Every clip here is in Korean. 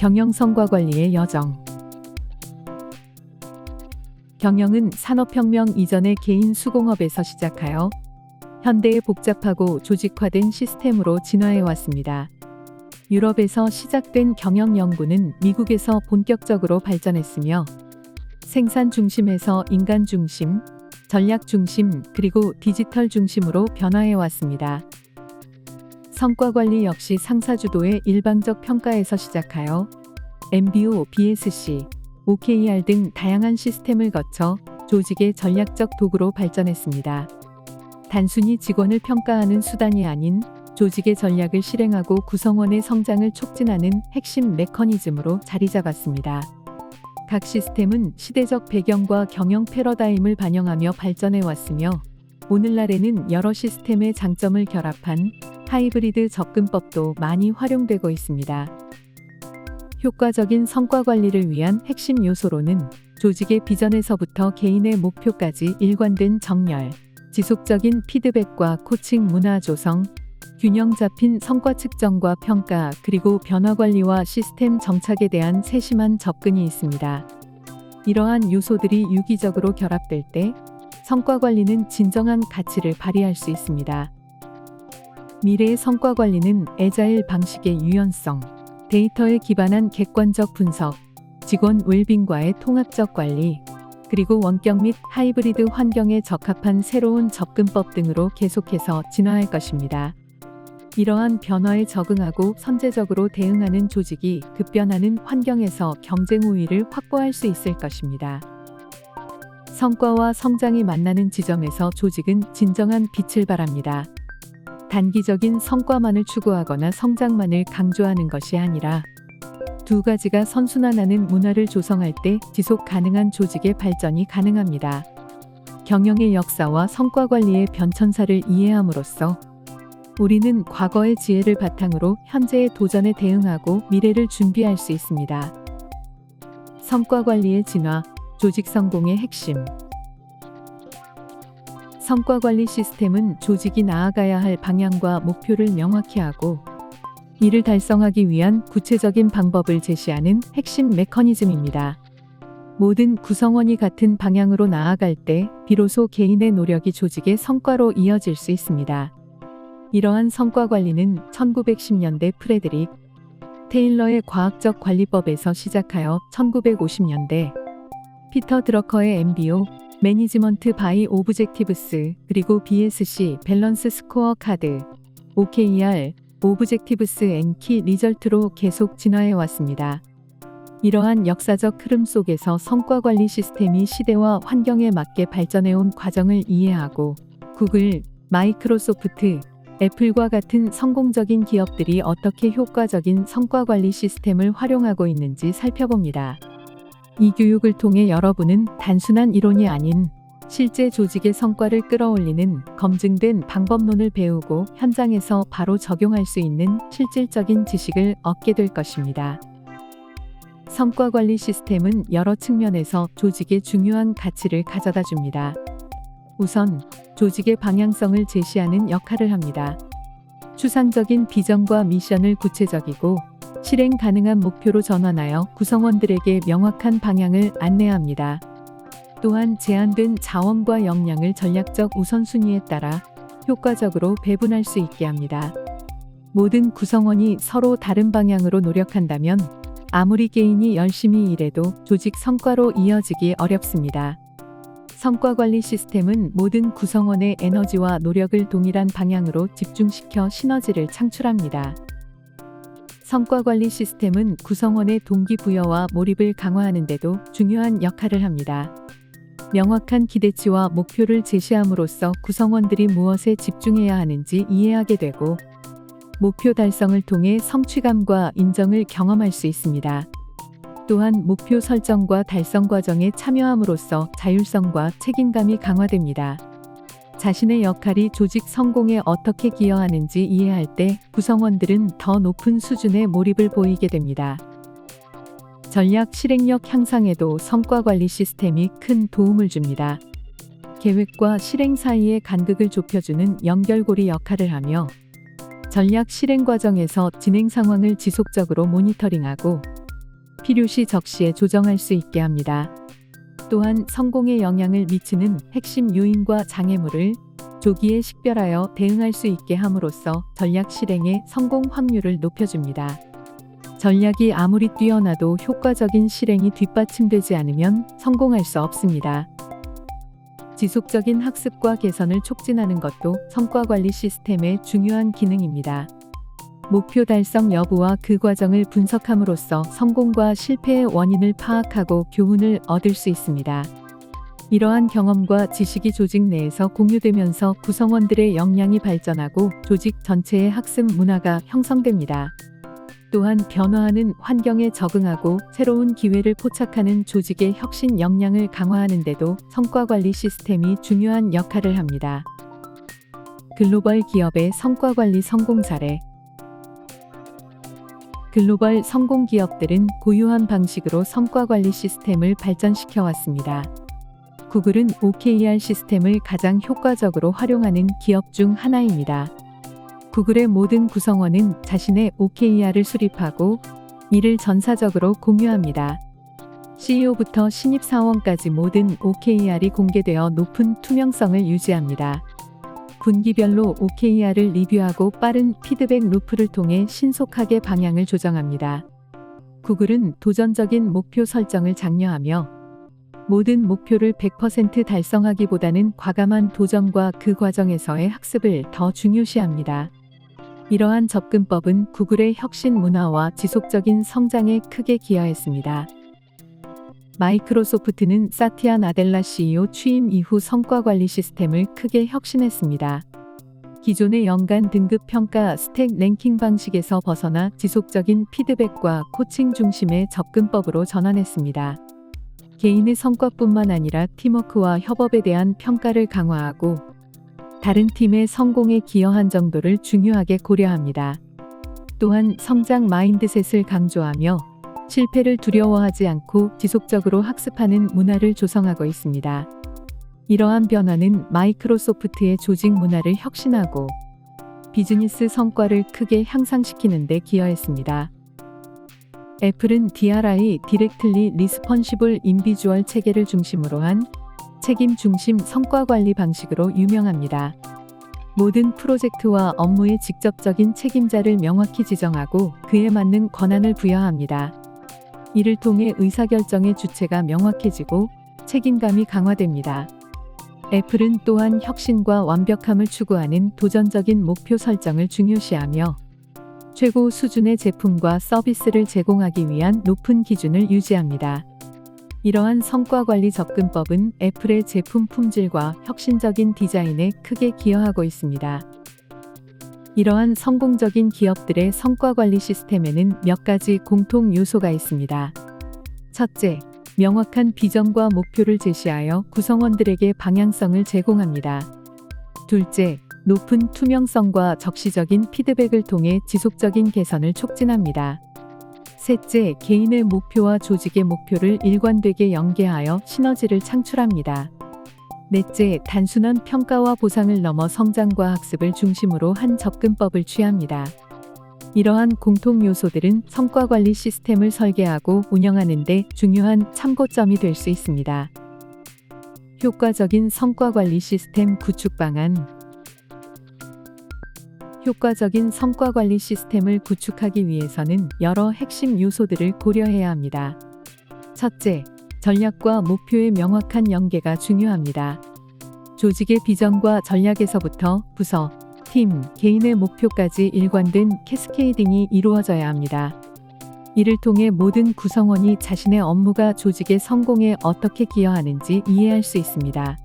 경영 성과 관리의 여정. 경영은 산업혁명 이전의 개인 수공업에서 시작하여 현대의 복잡하고 조직화된 시스템으로 진화해 왔습니다. 유럽에서 시작된 경영 연구는 미국에서 본격적으로 발전했으며 생산 중심에서 인간 중심, 전략 중심, 그리고 디지털 중심으로 변화해 왔습니다. 성과 관리 역시 상사 주도의 일방적 평가에서 시작하여 MBO, BSC, OKR 등 다양한 시스템을 거쳐 조직의 전략적 도구로 발전했습니다. 단순히 직원을 평가하는 수단이 아닌 조직의 전략을 실행하고 구성원의 성장을 촉진하는 핵심 메커니즘으로 자리 잡았습니다. 각 시스템은 시대적 배경과 경영 패러다임을 반영하며 발전해 왔으며 오늘날에는 여러 시스템의 장점을 결합한 하이브리드 접근법도 많이 활용되고 있습니다. 효과적인 성과 관리를 위한 핵심 요소로는 조직의 비전에서부터 개인의 목표까지 일관된 정렬, 지속적인 피드백과 코칭 문화 조성, 균형 잡힌 성과 측정과 평가, 그리고 변화 관리와 시스템 정착에 대한 세심한 접근이 있습니다. 이러한 요소들이 유기적으로 결합될 때 성과 관리는 진정한 가치를 발휘할 수 있습니다. 미래의 성과 관리는 에자일 방식의 유연성, 데이터에 기반한 객관적 분석, 직원 웰빙과의 통합적 관리, 그리고 원격 및 하이브리드 환경에 적합한 새로운 접근법 등으로 계속해서 진화할 것입니다. 이러한 변화에 적응하고 선제적으로 대응하는 조직이 급변하는 환경에서 경쟁 우위를 확보할 수 있을 것입니다. 성과와 성장이 만나는 지점에서 조직은 진정한 빛을 발합니다. 단기적인 성과만을 추구하거나 성장만을 강조하는 것이 아니라 두 가지가 선순환하는 문화를 조성할 때 지속 가능한 조직의 발전이 가능합니다. 경영의 역사와 성과 관리의 변천사를 이해함으로써 우리는 과거의 지혜를 바탕으로 현재의 도전에 대응하고 미래를 준비할 수 있습니다. 성과 관리의 진화, 조직 성공의 핵심. 성과 관리 시스템은 조직이 나아가야 할 방향과 목표를 명확히 하고 이를 달성하기 위한 구체적인 방법을 제시하는 핵심 메커니즘입니다. 모든 구성원이 같은 방향으로 나아갈 때 비로소 개인의 노력이 조직의 성과로 이어질 수 있습니다. 이러한 성과 관리는 1910년대 프레드릭 테일러의 과학적 관리법에서 시작하여 1950년대 피터 드러커의 MBO 매니지먼트 바이 오브젝티브스 그리고 BSC 밸런스 스코어 카드 OKR 오브젝티브스 앤키 리절트로 계속 진화해 왔습니다. 이러한 역사적 흐름 속에서 성과 관리 시스템이 시대와 환경에 맞게 발전해 온 과정을 이해하고 구글, 마이크로소프트, 애플과 같은 성공적인 기업들이 어떻게 효과적인 성과 관리 시스템을 활용하고 있는지 살펴봅니다. 이 교육을 통해 여러분은 단순한 이론이 아닌 실제 조직의 성과를 끌어올리는 검증된 방법론을 배우고 현장에서 바로 적용할 수 있는 실질적인 지식을 얻게 될 것입니다. 성과 관리 시스템은 여러 측면에서 조직의 중요한 가치를 가져다 줍니다. 우선 조직의 방향성을 제시하는 역할을 합니다. 추상적인 비전과 미션을 구체적이고 실행 가능한 목표로 전환하여 구성원들에게 명확한 방향을 안내합니다. 또한 제한된 자원과 역량을 전략적 우선순위에 따라 효과적으로 배분할 수 있게 합니다. 모든 구성원이 서로 다른 방향으로 노력한다면 아무리 개인이 열심히 일해도 조직 성과로 이어지기 어렵습니다. 성과 관리 시스템은 모든 구성원의 에너지와 노력을 동일한 방향으로 집중시켜 시너지를 창출합니다. 성과 관리 시스템은 구성원의 동기부여와 몰입을 강화하는 데도 중요한 역할을 합니다. 명확한 기대치와 목표를 제시함으로써 구성원들이 무엇에 집중해야 하는지 이해하게 되고 목표 달성을 통해 성취감과 인정을 경험할 수 있습니다. 또한 목표 설정과 달성 과정에 참여함으로써 자율성과 책임감이 강화됩니다. 자신의 역할이 조직 성공에 어떻게 기여하는지 이해할 때 구성원들은 더 높은 수준의 몰입을 보이게 됩니다. 전략 실행력 향상에도 성과 관리 시스템이 큰 도움을 줍니다. 계획과 실행 사이의 간극을 좁혀주는 연결고리 역할을 하며 전략 실행 과정에서 진행 상황을 지속적으로 모니터링하고 필요시 적시에 조정할 수 있게 합니다. 또한 성공에 영향을 미치는 핵심 요인과 장애물을 조기에 식별하여 대응할 수 있게 함으로써 전략 실행의 성공 확률을 높여줍니다. 전략이 아무리 뛰어나도 효과적인 실행이 뒷받침되지 않으면 성공할 수 없습니다. 지속적인 학습과 개선을 촉진하는 것도 성과 관리 시스템의 중요한 기능입니다. 목표 달성 여부와 그 과정을 분석함으로써 성공과 실패의 원인을 파악하고 교훈을 얻을 수 있습니다. 이러한 경험과 지식이 조직 내에서 공유되면서 구성원들의 역량이 발전하고 조직 전체의 학습 문화가 형성됩니다. 또한 변화하는 환경에 적응하고 새로운 기회를 포착하는 조직의 혁신 역량을 강화하는 데도 성과 관리 시스템이 중요한 역할을 합니다. 글로벌 기업의 성과 관리 성공 사례 글로벌 성공 기업들은 고유한 방식으로 성과 관리 시스템을 발전시켜 왔습니다. 구글은 OKR 시스템을 가장 효과적으로 활용하는 기업 중 하나입니다. 구글의 모든 구성원은 자신의 OKR을 수립하고 이를 전사적으로 공유합니다. CEO부터 신입사원까지 모든 OKR이 공개되어 높은 투명성을 유지합니다. 분기별로 OKR을 리뷰하고 빠른 피드백 루프를 통해 신속하게 방향을 조정합니다. 구글은 도전적인 목표 설정을 장려하며 모든 목표를 100% 달성하기보다는 과감한 도전과 그 과정에서의 학습을 더 중요시합니다. 이러한 접근법은 구글의 혁신 문화와 지속적인 성장에 크게 기여했습니다. 마이크로소프트는 사티아 나델라 CEO 취임 이후 성과 관리 시스템을 크게 혁신했습니다. 기존의 연간 등급 평가 스택 랭킹 방식에서 벗어나 지속적인 피드백과 코칭 중심의 접근법으로 전환했습니다. 개인의 성과뿐만 아니라 팀워크와 협업에 대한 평가를 강화하고 다른 팀의 성공에 기여한 정도를 중요하게 고려합니다. 또한 성장 마인드셋을 강조하며 실패를 두려워하지 않고 지속적으로 학습하는 문화를 조성하고 있습니다. 이러한 변화는 마이크로소프트의 조직 문화를 혁신하고 비즈니스 성과를 크게 향상시키는 데 기여했습니다. 애플은 DRI 디렉틀리 리스펀시블 인비주얼 체계를 중심으로 한 책임 중심 성과 관리 방식으로 유명합니다. 모든 프로젝트와 업무의 직접적인 책임자를 명확히 지정하고 그에 맞는 권한을 부여합니다. 이를 통해 의사결정의 주체가 명확해지고 책임감이 강화됩니다. 애플은 또한 혁신과 완벽함을 추구하는 도전적인 목표 설정을 중요시하며 최고 수준의 제품과 서비스를 제공하기 위한 높은 기준을 유지합니다. 이러한 성과 관리 접근법은 애플의 제품 품질과 혁신적인 디자인에 크게 기여하고 있습니다. 이러한 성공적인 기업들의 성과 관리 시스템에는 몇 가지 공통 요소가 있습니다. 첫째, 명확한 비전과 목표를 제시하여 구성원들에게 방향성을 제공합니다. 둘째, 높은 투명성과 적시적인 피드백을 통해 지속적인 개선을 촉진합니다. 셋째, 개인의 목표와 조직의 목표를 일관되게 연계하여 시너지를 창출합니다. 넷째, 단순한 평가와 보상을 넘어 성장과 학습을 중심으로 한 접근법을 취합니다. 이러한 공통 요소들은 성과 관리 시스템을 설계하고 운영하는 데 중요한 참고점이 될 수 있습니다. 효과적인 성과 관리 시스템 구축 방안 효과적인 성과 관리 시스템을 구축하기 위해서는 여러 핵심 요소들을 고려해야 합니다. 첫째, 전략과 목표의 명확한 연계가 중요합니다. 조직의 비전과 전략에서부터 부서, 팀, 개인의 목표까지 일관된 캐스케이딩이 이루어져야 합니다. 이를 통해 모든 구성원이 자신의 업무가 조직의 성공에 어떻게 기여하는지 이해할 수 있습니다.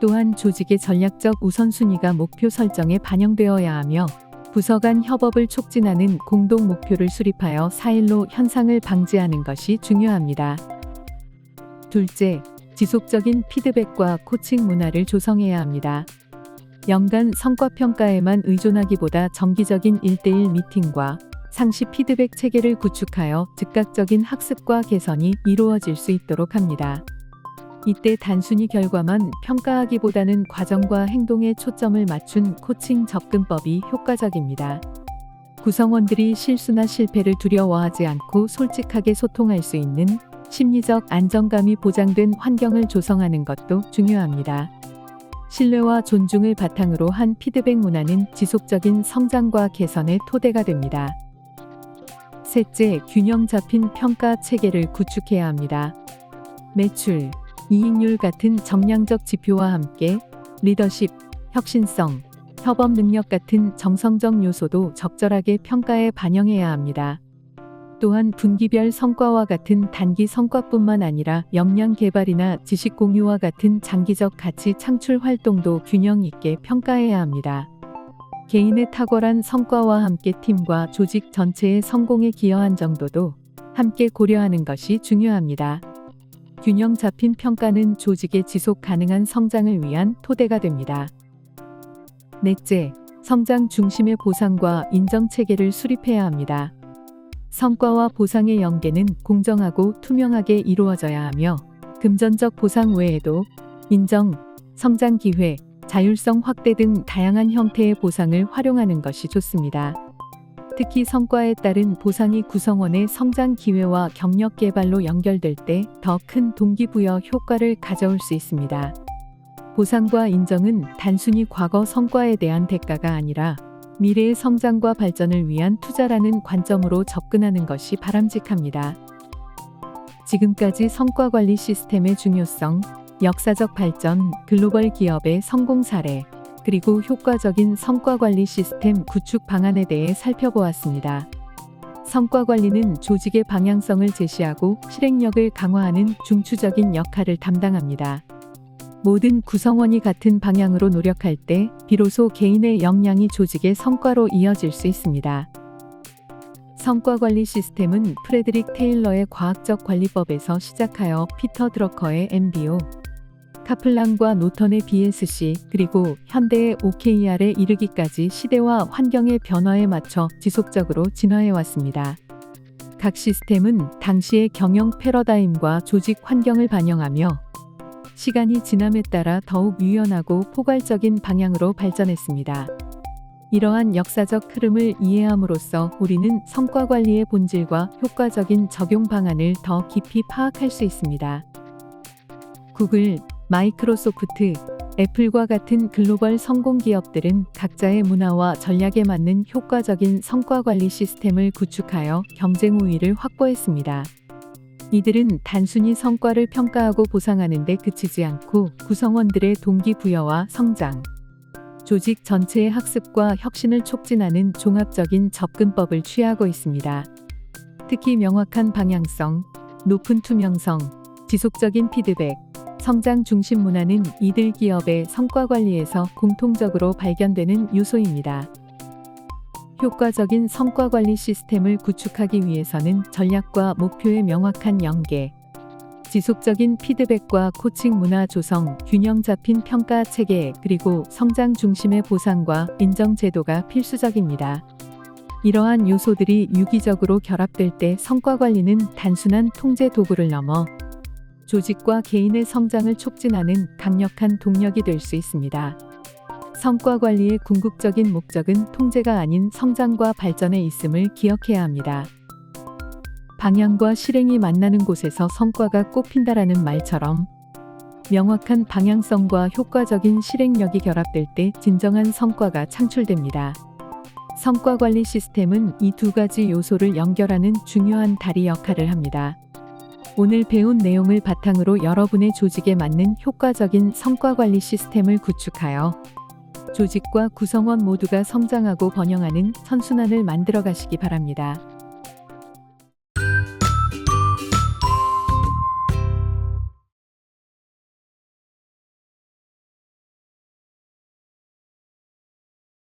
또한 조직의 전략적 우선순위가 목표 설정에 반영되어야 하며 부서 간 협업을 촉진하는 공동 목표를 수립하여 사일로 현상을 방지하는 것이 중요합니다. 둘째, 지속적인 피드백과 코칭 문화를 조성해야 합니다. 연간 성과 평가에만 의존하기보다 정기적인 1대1 미팅과 상시 피드백 체계를 구축하여 즉각적인 학습과 개선이 이루어질 수 있도록 합니다. 이때 단순히 결과만 평가하기보다는 과정과 행동에 초점을 맞춘 코칭 접근법이 효과적입니다. 구성원들이 실수나 실패를 두려워하지 않고 솔직하게 소통할 수 있는 심리적 안정감이 보장된 환경을 조성하는 것도 중요합니다. 신뢰와 존중을 바탕으로 한 피드백 문화는 지속적인 성장과 개선의 토대가 됩니다. 셋째, 균형 잡힌 평가 체계를 구축해야 합니다. 매출, 이익률 같은 정량적 지표와 함께 리더십, 혁신성, 협업 능력 같은 정성적 요소도 적절하게 평가에 반영해야 합니다. 또한 분기별 성과와 같은 단기 성과뿐만 아니라 역량 개발이나 지식 공유와 같은 장기적 가치 창출 활동도 균형 있게 평가해야 합니다. 개인의 탁월한 성과와 함께 팀과 조직 전체의 성공에 기여한 정도도 함께 고려하는 것이 중요합니다. 균형 잡힌 평가는 조직의 지속 가능한 성장을 위한 토대가 됩니다. 넷째, 성장 중심의 보상과 인정 체계를 수립해야 합니다. 성과와 보상의 연계는 공정하고 투명하게 이루어져야 하며 금전적 보상 외에도 인정, 성장 기회, 자율성 확대 등 다양한 형태의 보상을 활용하는 것이 좋습니다. 특히 성과에 따른 보상이 구성원의 성장 기회와 경력 개발로 연결될 때 더 큰 동기부여 효과를 가져올 수 있습니다. 보상과 인정은 단순히 과거 성과에 대한 대가가 아니라 미래의 성장과 발전을 위한 투자라는 관점으로 접근하는 것이 바람직합니다. 지금까지 성과 관리 시스템의 중요성, 역사적 발전, 글로벌 기업의 성공 사례, 그리고 효과적인 성과 관리 시스템 구축 방안에 대해 살펴보았습니다. 성과 관리는 조직의 방향성을 제시하고 실행력을 강화하는 중추적인 역할을 담당합니다. 모든 구성원이 같은 방향으로 노력할 때 비로소 개인의 역량이 조직의 성과로 이어질 수 있습니다. 성과 관리 시스템은 프레드릭 테일러의 과학적 관리법에서 시작하여 피터 드러커의 MBO, 카플란과 노턴의 BSC, 그리고 현대의 OKR에 이르기까지 시대와 환경의 변화에 맞춰 지속적으로 진화해 왔습니다. 각 시스템은 당시의 경영 패러다임과 조직 환경을 반영하며 시간이 지남에 따라 더욱 유연하고 포괄적인 방향으로 발전했습니다. 이러한 역사적 흐름을 이해함으로써 우리는 성과 관리의 본질과 효과적인 적용 방안을 더 깊이 파악할 수 있습니다. 구글, 마이크로소프트, 애플과 같은 글로벌 성공 기업들은 각자의 문화와 전략에 맞는 효과적인 성과 관리 시스템을 구축하여 경쟁 우위를 확보했습니다. 이들은 단순히 성과를 평가하고 보상하는 데 그치지 않고 구성원들의 동기부여와 성장, 조직 전체의 학습과 혁신을 촉진하는 종합적인 접근법을 취하고 있습니다. 특히 명확한 방향성, 높은 투명성, 지속적인 피드백, 성장 중심 문화는 이들 기업의 성과 관리에서 공통적으로 발견되는 요소입니다. 효과적인 성과 관리 시스템을 구축하기 위해서는 전략과 목표의 명확한 연계, 지속적인 피드백과 코칭 문화 조성, 균형 잡힌 평가 체계, 그리고 성장 중심의 보상과 인정 제도가 필수적입니다. 이러한 요소들이 유기적으로 결합될 때 성과 관리는 단순한 통제 도구를 넘어 조직과 개인의 성장을 촉진하는 강력한 동력이 될 수 있습니다. 성과 관리의 궁극적인 목적은 통제가 아닌 성장과 발전에 있음을 기억해야 합니다. 방향과 실행이 만나는 곳에서 성과가 꽃핀다라는 말처럼 명확한 방향성과 효과적인 실행력이 결합될 때 진정한 성과가 창출됩니다. 성과 관리 시스템은 이 두 가지 요소를 연결하는 중요한 다리 역할을 합니다. 오늘 배운 내용을 바탕으로 여러분의 조직에 맞는 효과적인 성과 관리 시스템을 구축하여 조직과 구성원 모두가 성장하고 번영하는 선순환을 만들어 가시기 바랍니다.